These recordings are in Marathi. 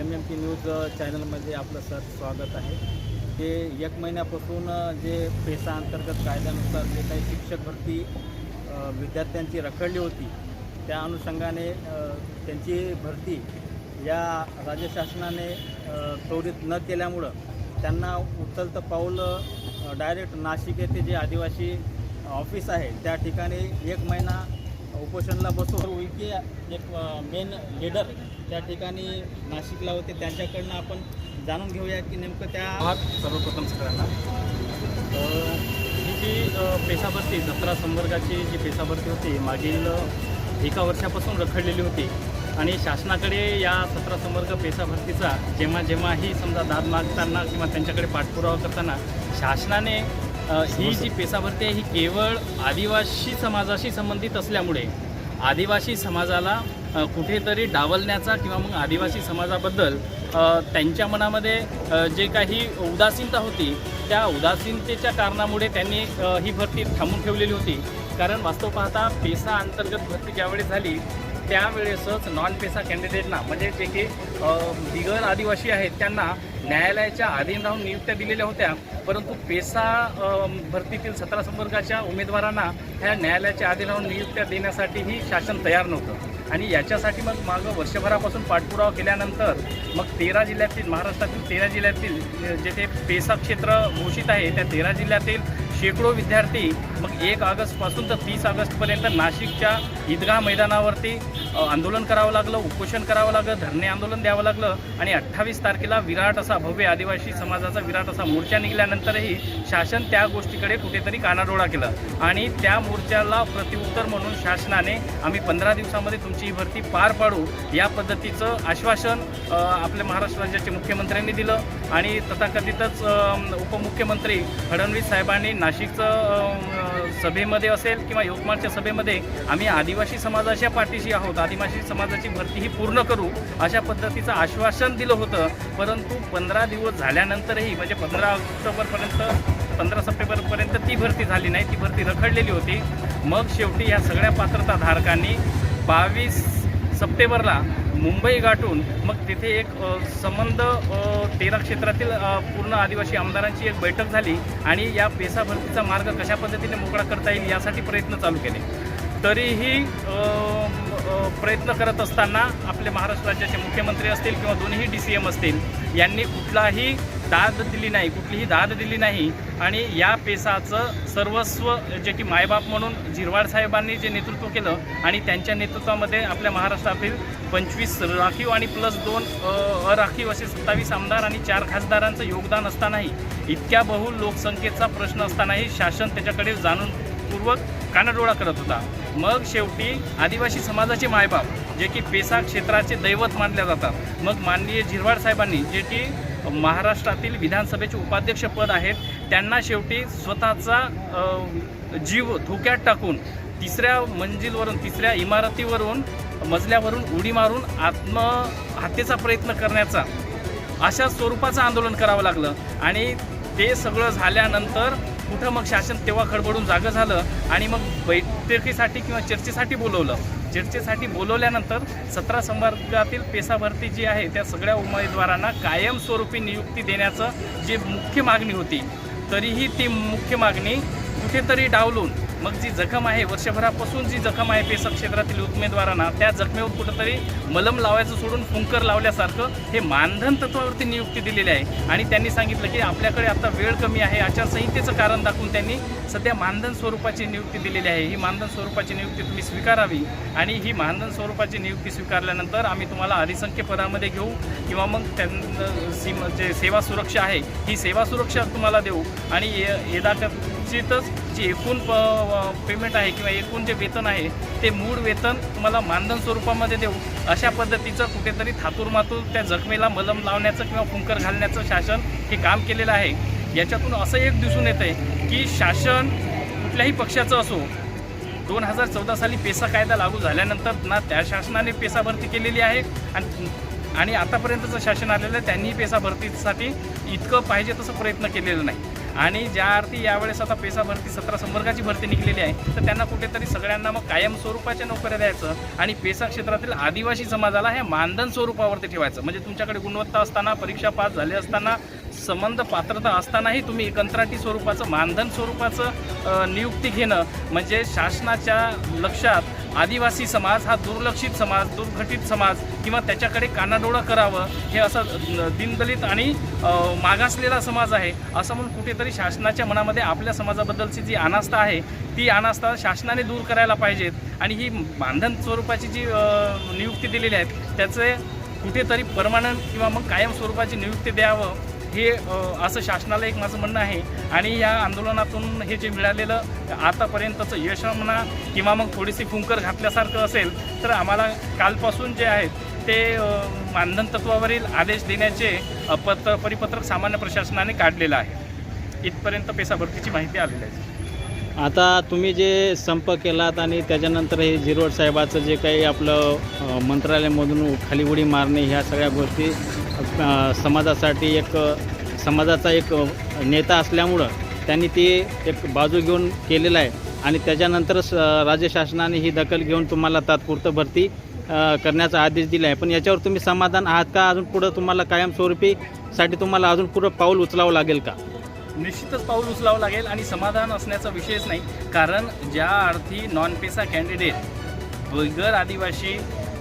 एम एम टी न्यूज चॅनलमध्ये आपलं सर स्वागत आहे. ते एक महिन्यापासून जे पेसा अंतर्गत कायद्यानुसार जे काही शिक्षक भरती विद्यार्थ्यांची रखडली होती त्या अनुषंगाने त्यांची भरती या राज्य शासनाने त्वरित न केल्यामुळं त्यांना उचलतं पाऊल डायरेक्ट नाशिक येथे जे आदिवासी ऑफिस आहे त्या ठिकाणी एक महिना उपोषणला बसवून की एक मेन लीडर त्या ठिकाणी नाशिकला होते. त्यांच्याकडनं आपण जाणून घेऊया की नेमकं त्या आहात सर्वप्रथम सगळ्यांना. ही जी पेशाभरती जत्रा संवर्गाची जी पेशाभरती होती मागील एका वर्षापासून रखडलेली होती. आणि शासनाकडे या सतरा संवर्ग पेशाभरतीचा जेव्हा जेव्हाही समजा दाद मागताना किंवा त्यांच्याकडे पाठपुरावा करताना शासनाने ही जी पेशाभरती आहे ही केवळ आदिवासी समाजाशी संबंधित असल्यामुळे आदिवासी समाजाला कुठेतरी डावलण्याचा किंवा मग आदिवासी समाजाबद्दल त्यांच्या मनामध्ये जे काही उदासीनता होती त्या उदासीनतेच्या कारणामुळे त्यांनी ही भरती थांबून ठेवलेली होती. कारण वास्तव पाहता पेसा अंतर्गत भरती ज्यावेळी झाली त्यावेळेसच नॉन पेसा कॅन्डिडेटना म्हणजे जे की बिगर आदिवासी आहेत त्यांना न्यायालयाच्या अधीन राहून नियुक्त्या दिलेल्या होत्या. परंतु पेसा भरतीतील सतरा संवर्गाच्या उमेदवारांना ह्या न्यायालयाच्या अधीन राहून नियुक्त्या देण्यासाठीही शासन तयार नव्हतं. आणि याच्यासाठी मग मागं वर्षभरापासून पाठपुरावा केल्यानंतर मग तेरा जिल्ह्यातील महाराष्ट्रातील तेरा जिल्ह्यातील जेथे पेसा क्षेत्र घोषित आहे त्या तेरा जिल्ह्यातील शेकडो विद्यार्थी मग एक ऑगस्टपासून तर तीस ऑगस्टपर्यंत नाशिकच्या ईदगाह मैदानावरती आंदोलन करावं लागलं उपोषण करावं लागलं धरणे आंदोलन द्यावं लागलं आणि अठ्ठावीस तारखेला विराट असा भव्य आदिवासी समाजाचा विराट असा मोर्चा निघाल्यानंतरही शासन त्या गोष्टीकडे कुठेतरी कानाडोळा केला. आणि त्या मोर्चाला प्रत्युत्तर म्हणून शासनाने आम्ही पंधरा दिवसामध्ये तुमची ही भरती पार पाडू या पद्धतीचं आश्वासन आपल्या महाराष्ट्र राज्याचे मुख्यमंत्र्यांनी दिलं. आणि तथाकथितच उपमुख्यमंत्री फडणवीस साहेबांनी नाशिकचं सभेमध्ये असेल किंवा यवतमाळच्या सभेमध्ये आम्ही आदिवासी समाजाच्या पाठीशी आहोत. आदिवासी समाजाची भरती ही पूर्ण करू अशा पद्धतीचं आश्वासन दिलं होतं. परंतु पंधरा दिवस झाल्यानंतरही म्हणजे पंधरा ऑक्टोबरपर्यंत पंधरा सप्टेंबरपर्यंत ती भरती झाली नाही. ती भरती रखडलेली होती. मग शेवटी या सगळ्या पात्रताधारकांनी बावीस सप्टेंबरला मुंबई गाठून मग तिथे एक संबंध तेरा क्षेत्रातील पूर्ण आदिवासी आमदारांची एक बैठक झाली आणि या पेसा भरतीचा मार्ग कशा पद्धतीने मोकळा करता येईल यासाठी प्रयत्न चालू केले. तरीही प्रयत्न करत असताना आपले महाराष्ट्र राज्याचे मुख्यमंत्री असतील किंवा दोन्ही डी सी एम असतील यांनी कुठलाही दाद दिली नाही कुठलीही दाद दिली नाही. आणि या पेसाचं सर्वस्व जे की मायबाप म्हणून झिरवाड साहेबांनी जे नेतृत्व केलं आणि त्यांच्या नेतृत्वामध्ये आपल्या महाराष्ट्रातील पंचवीस राखीव आणि प्लस दोन अराखीव असे सत्तावीस आमदार आणि चार खासदारांचं योगदान असतानाही इतक्या बहुल लोकसंख्येचा प्रश्न असतानाही शासन त्याच्याकडे जाणूनपूर्वक कानाडोळा करत होता. मग शेवटी आदिवासी समाजाचे मायबाप जे की पेसा क्षेत्राचे दैवत मानल्या जातात. मग माननीय झिरवाड साहेबांनी जे की महाराष्ट्रातील विधानसभेचे उपाध्यक्षपद आहेत. त्यांना शेवटी स्वतःचा जीव धोक्यात टाकून तिसऱ्या मंजिलवरून तिसऱ्या इमारतीवरून मजल्यावरून उडी मारून आत्महत्येचा प्रयत्न करण्याचा अशा स्वरूपाचं आंदोलन करावं लागलं. आणि ते सगळं झाल्यानंतर कुठं मग शासन तेव्हा खडबडून जागं झालं आणि मग बैठकीसाठी किंवा चर्चेसाठी बोलवलं. चर्चेसाठी बोलवल्यानंतर सतरा संवर्गातील पेसा भरती जी आहे त्या सगळ्या उमेदवारांना कायमस्वरूपी नियुक्ती देण्याचं जी मुख्य मागणी होती तरीही ती मुख्य मागणी कुठेतरी डावलून मग जी जखम आहे वर्षभरापासून जी जखम आहे पेसा क्षेत्रातील उमेदवारांना त्या जखमेवर कुठंतरी मलम लावायचं सोडून फुंकर लावल्यासारखं हे मानधन तत्वावरती नियुक्ती दिलेली आहे. आणि त्यांनी सांगितलं की आपल्याकडे आता वेळ कमी आहे आचारसंहितेचं कारण दाखवून त्यांनी सध्या मानधन स्वरूपाची नियुक्ती दिलेली आहे. ही मानधन स्वरूपाची नियुक्ती तुम्ही स्वीकारावी आणि ही मानधन स्वरूपाची नियुक्ती स्वीकारल्यानंतर आम्ही तुम्हाला अधिसंख्य पदामध्ये घेऊ किंवा मग त्यां सीम जे सेवा सुरक्षा आहे ही सेवा सुरक्षा तुम्हाला देऊ. आणि ये- यदाकथितच जे एकूण प- पेमेंट आहे किंवा एकूण जे वेतन आहे ते मूळ वेतन तुम्हाला मानधन स्वरूपामध्ये देऊ. अशा पद्धतीचं कुठेतरी थातूर मातूर त्या जखमेला मलम लावण्याचं किंवा फुंकर घालण्याचं शासन हे काम केलेलं आहे. याच्यातून असं एक दिसून येतं आहे की शासन कुठल्याही पक्षाचं असो दोन हजार चौदा साली पेसा कायदा लागू झाल्यानंतर ना त्या शासनाने पेसा भरती केलेली आहे आणि आणि आतापर्यंतचं शासन आलेलं आहे त्यांनी पेसा भरतीसाठी इतकं पाहिजे तसं प्रयत्न केलेलं नाही. आणि ज्या अर्थी यावेळेस आता पेसा भरती सतरा संवर्गाची भरती निघलेली आहे तर त्यांना कुठेतरी सगळ्यांना मग कायम स्वरूपाच्या नोकऱ्या द्यायचं आणि पेसा क्षेत्रातील आदिवासी समाजाला हे मानधन स्वरूपावरती ठेवायचं. म्हणजे तुमच्याकडे गुणवत्ता असताना परीक्षा पास झाली असताना संबंध पात्रता असतानाही तुम्ही कंत्राटी स्वरूपाचं मानधन स्वरूपाचं नियुक्ती घेणं म्हणजे शासनाच्या लक्षात आदिवासी समाज हा दुर्लक्षित समाज दुर्घटित समाज किंवा त्याच्याकडे कानाडोळं करावं हे असं दिनदलित आणि मागासलेला समाज आहे असं म्हणून कुठेतरी शासनाच्या मनामध्ये आपल्या समाजाबद्दलची जी अनास्था आहे ती अनास्था शासनाने दूर करायला पाहिजेत. आणि ही बांधण स्वरूपाची जी नियुक्ती दिलेली आहे त्याचे कुठेतरी परमानंट किंवा मग कायम स्वरूपाची नियुक्ती द्यावं हे असं शासनाला एक माझं म्हणणं आहे. आणि या आंदोलनातून हे जे मिळालेलं आतापर्यंतचं यश म्हणा किंवा मग थोडीशी फुंकर घातल्यासारखं असेल तर आम्हाला कालपासून जे आहेत ते मानधन तत्वावरील आदेश देण्याचे पत्र परिपत्रक सामान्य प्रशासनाने काढलेलं आहे. इथपर्यंत पेसा भरतीची माहिती आलेली आहे. आता तुम्ही जे संप केलात आणि त्याच्यानंतर हे झिरोड साहेबाचं जे काही आपलं मंत्रालयामधून खाली उडी मारणे ह्या सगळ्या गोष्टी समाजासाठी एक समाजाचा एक नेता असल्यामुळं त्यांनी ती एक बाजू घेऊन केलेलं आहे. आणि त्याच्यानंतरच राज्य शासनाने ही दखल घेऊन तुम्हाला तात्पुरतं भरती करण्याचा आदेश दिला आहे. पण याच्यावर तुम्ही समाधान आहात का? अजून पुढं तुम्हाला कायमस्वरूपीसाठी तुम्हाला अजून पुढं पाऊल उचलावं लागेल का? निश्चितच पाऊल उचलावं लागेल आणि समाधान असण्याचा विषयच नाही. कारण ज्या अर्थी नॉन पेसा कॅन्डिडेट बिगर आदिवासी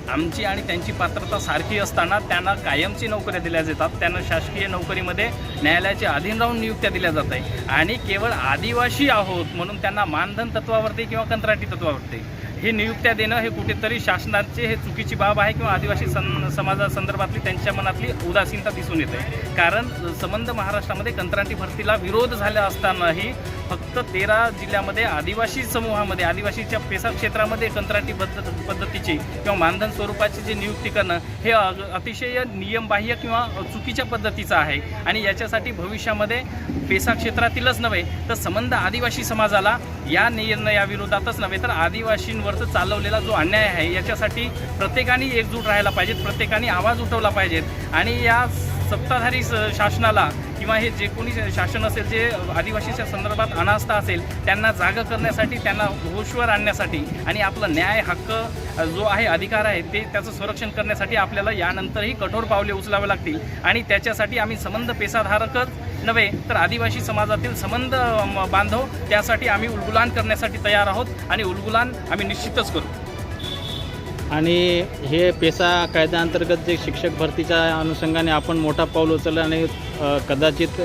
आमची आणि त्यांची पात्रता सारखी असताना त्यांना कायमची नोकऱ्या दिल्या जातात. त्यांना शासकीय नोकरीमध्ये न्यायालयाच्या अधीन राहून नियुक्त्या दिल्या जात आहे आणि केवळ आदिवासी आहोत म्हणून त्यांना मानधन तत्वावरती किंवा कंत्राटी तत्वावरती हे नियुक्त्या देणं हे कुठेतरी शासनाचे हे चुकीची बाब आहे किंवा आदिवासी सं समाजासंदर्भातली त्यांच्या मनातली उदासीनता दिसून येते. कारण संबंध महाराष्ट्रामध्ये कंत्राटी भरतीला विरोध झाला असतानाही फक्त तेरा जिल्ह्यामध्ये आदिवासी समूहामध्ये आदिवासीच्या पेसा क्षेत्रामध्ये कंत्राटी पद्धत पद्धतीची किंवा मानधन स्वरूपाची जी नियुक्ती करणं हे अतिशय नियमबाह्य किंवा चुकीच्या पद्धतीचं आहे. आणि याच्यासाठी भविष्यामध्ये पेसा क्षेत्रातीलच नव्हे तर संबंध आदिवासी समाजाला या निर्णयाविरोधातच नव्हे तर आदिवासींवरचं चालवलेला जो अन्याय आहे याच्यासाठी प्रत्येकाने एकजूट राहायला पाहिजेत प्रत्येकाने आवाज उठवला पाहिजेत. आणि या सत्ताधारी स- शासनाला किंवा हे जे कोणी शासन असेल जे आदिवासीच्या संदर्भात अनास्था असेल त्यांना जागं करण्यासाठी त्यांना होशवर आणण्यासाठी आणि आपला न्याय हक्क जो आहे अधिकार आहे ते त्याचं संरक्षण करण्यासाठी आपल्याला यानंतरही कठोर पावले उचलावे लागतील. आणि त्याच्यासाठी आम्ही संबंध पेसाधारकच नव्हे तर आदिवासी समाजातील संबंध बांधव त्यासाठी आम्ही उलगुलान करण्यासाठी तयार आहोत आणि उलगुलान आम्ही निश्चितच करू. आणि हे पेसा कायद्याअंतर्गत जे शिक्षक भरतीच्या अनुषंगाने आपण मोठा पाऊल उचललं आणि कदाचित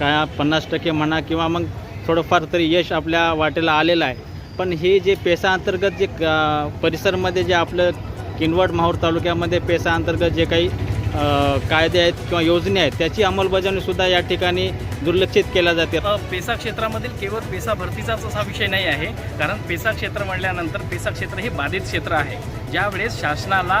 काय पन्नास टक्के म्हणा किंवा मग थोडंफार तरी यश आपल्या वाटेला आलेलं आहे. पण हे जे पेसा अंतर्गत जे क- परिसरमध्ये जे आपलं किनवट माहूर तालुक्यामध्ये पेसा अंतर्गत जे काही कायदे आहेत किंवा योजने आहेत त्याची अंमलबजावणीसुद्धा या ठिकाणी दुर्लक्षित केल्या जाते पेसा क्षेत्रामधील केवळ पेसा भरतीचाच असा विषय नाही आहे. कारण पेसा क्षेत्र म्हणल्यानंतर पेसा क्षेत्र हे बाधित क्षेत्र आहे. ज्यावेळेस शासनाला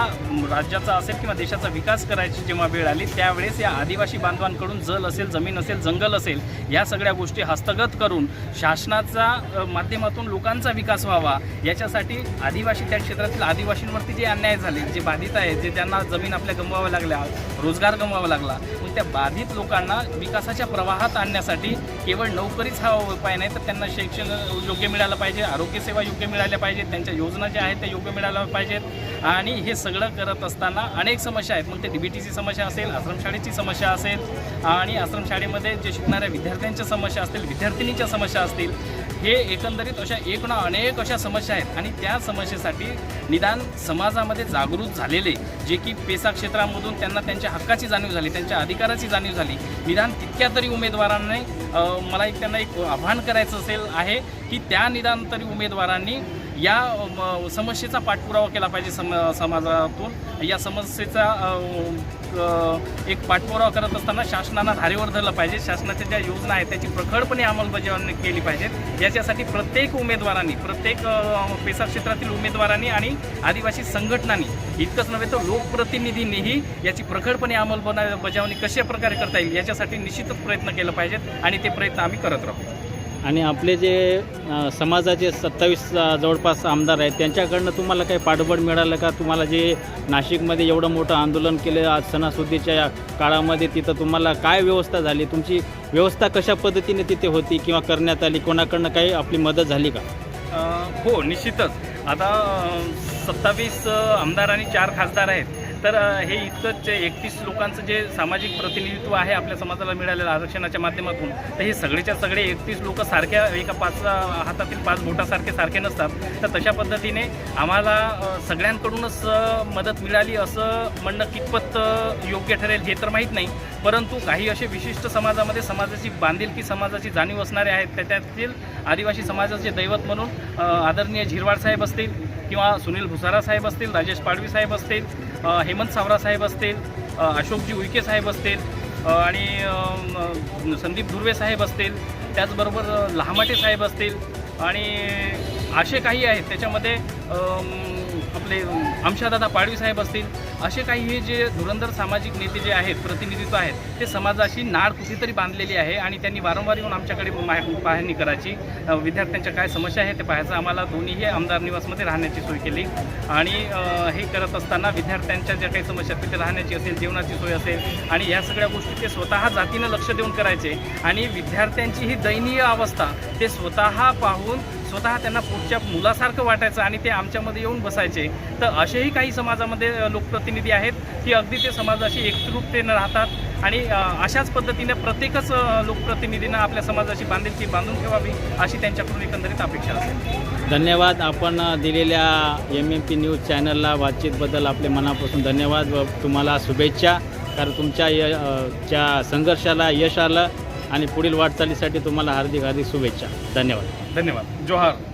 राज्याचा असेल किंवा देशाचा विकास करायची जेव्हा वेळ आली त्यावेळेस या आदिवासी बांधवांकडून जल असेल जमीन असेल जंगल असेल या सगळ्या गोष्टी हस्तगत करून शासनाचा माध्यमातून लोकांचा विकास व्हावा याच्यासाठी आदिवासी त्या क्षेत्रातील आदिवासींवरती जे अन्याय झाले जे बाधित आहेत जे त्यांना जमीन आपल्या गमवाव्या लागल्या रोजगार गमवावा लागला मग त्या बाधित लोकांना विकासाच्या प्रवाहात आणण्यासाठी केवळ नोकरीच हा उपाय नाही तर त्यांना शिक्षण योग्य मिळालं पाहिजे आरोग्यसेवा योग्य मिळाल्या पाहिजेत त्यांच्या योजना ज्या आहेत त्या योग्य मिळाल्या पाहिजेत. आणि हे सगळं करत असताना अनेक समस्या आहेत. मग ते डी बी टीची समस्या असेल आश्रमशाळेची समस्या असेल आणि आश्रमशाळेमध्ये जे शिकणाऱ्या विद्यार्थ्यांच्या समस्या असतील विद्यार्थिनीच्या समस्या असतील हे एकंदरीत अशा एक ना अनेक अशा समस्या आहेत. आणि त्या समस्येसाठी निदान समाजामध्ये जागृत झालेले जे की पेसा क्षेत्रामधून त्यांना त्यांच्या हक्काची जाणीव झाली त्यांच्या अधिकाराची जाणीव झाली निदान तितक्या तरी उमेदवारांनी मला एक त्यांना एक आव्हान करायचं असेल आहे की त्या निदान तरी उमेदवारांनी या म, समस्येचा पाठपुरावा केला पाहिजे सम समाजातून. या समस्येचा एक पाठपुरावा करत असताना शासनानं धारेवर धरलं पाहिजे. शासनाच्या ज्या योजना आहेत त्याची प्रखडपणे अंमलबजावणी केली पाहिजे. याच्यासाठी प्रत्येक उमेदवारांनी प्रत्येक पेसा क्षेत्रातील उमेदवारांनी आणि आदिवासी संघटनांनी इतकंच नव्हे तर लोकप्रतिनिधींनीही याची प्रखडपणे अंमलबजावणी कशा प्रकारे करता येईल याच्यासाठी निश्चितच प्रयत्न केला पाहिजेत आणि ते प्रयत्न आम्ही करत राहू. आणि आपले जे समाजाचे सत्तावीस जवळपास आमदार आहेत त्यांच्याकडनं तुम्हाला काही पाठबळ मिळालं का? तुम्हाला जे नाशिकमध्ये एवढं मोठं आंदोलन केलं आज सणासुदीच्या काळामध्ये तिथं तुम्हाला काय व्यवस्था झाली? तुमची व्यवस्था कशा पद्धतीने तिथे होती किंवा करण्यात आली? कोणाकडनं काही आपली मदत झाली का? हो निश्चितच. आता सत्तावीस आमदार आणि चार खासदार आहेत. तर हे इतकंच एकतीस लोकांचं जे सामाजिक प्रतिनिधित्व आहे आपल्या समाजाला मिळालेलं आरक्षणाच्या माध्यमातून तर हे सगळेच्या सगळे एकतीस लोक सारख्या एका पाच हातातील पाच बोटासारखे सारखे नसतात. तर तशा पद्धतीने आम्हाला सगळ्यांकडूनच मदत मिळाली असं म्हणणं कितपत योग्य ठरेल हे तर माहीत नाही. परंतु काही असे विशिष्ट समाजामध्ये समाजाची बांधिलकी समाजाची जाणीव असणारे आहेत त्याच्यातील आदिवासी समाजाचे दैवत म्हणून आदरणीय झिरवाड साहेब असतील किंवा सुनील भुसारा साहेब असतील राजेश पाडवी साहेब असतील हेमंत सावरा साहेब असतील अशोकजी उईके साहेब असतील आणि संदीप धुर्वे साहेब असतील त्याचबरोबर लहामाटे साहेब असतील आणि असे काही आहेत. त्याच्यामध्ये आपले आमशादादा पाडवी साहेब असतील असे काही हे जे धुरंधर सामाजिक नेते जे आहेत प्रतिनिधित्व आहेत ते समाजाशी नाळ कुठेतरी बांधलेली आहे आणि त्यांनी वारंवार येऊन आमच्याकडे माह- पाहणी करायची. विद्यार्थ्यांच्या काय समस्या आहे ते पाहायचं. आम्हाला दोन्हीही आमदार निवासमध्ये राहण्याची सोय केली. आणि हे करत असताना विद्यार्थ्यांच्या ज्या काही समस्या तिथे राहण्याची असेल जेवणाची सोय असेल आणि या सगळ्या गोष्टी ते स्वतः जातीनं लक्ष देऊन करायचे. आणि विद्यार्थ्यांची ही दयनीय अवस्था ते स्वतः पाहून स्वतः त्यांना पुढच्या मुलासारखं वाटायचं आणि ते आमच्यामध्ये येऊन बसायचे. तर असेही काही समाजामध्ये लोकप्रति लोकप्रतिनिधी आहेत की अगदी ते समाजाशी एकत्रुपतेनं राहतात. आणि अशाच पद्धतीने प्रत्येकच लोकप्रतिनिधीनं आपल्या समाजाशी बांधिलकी बांधून ठेवावी अशी त्यांच्याकडून एकंदरीत अपेक्षा असेल. धन्यवाद. आपण दिलेल्या एम एम पी न्यूज चॅनलला बातचीतबद्दल आपले मनापासून धन्यवाद व तुम्हाला शुभेच्छा. कारण तुमच्या य अ, च्या संघर्षाला यश आलं आणि पुढील वाटचालीसाठी तुम्हाला हार्दिक हार्दिक शुभेच्छा. धन्यवाद. धन्यवाद. जोहार.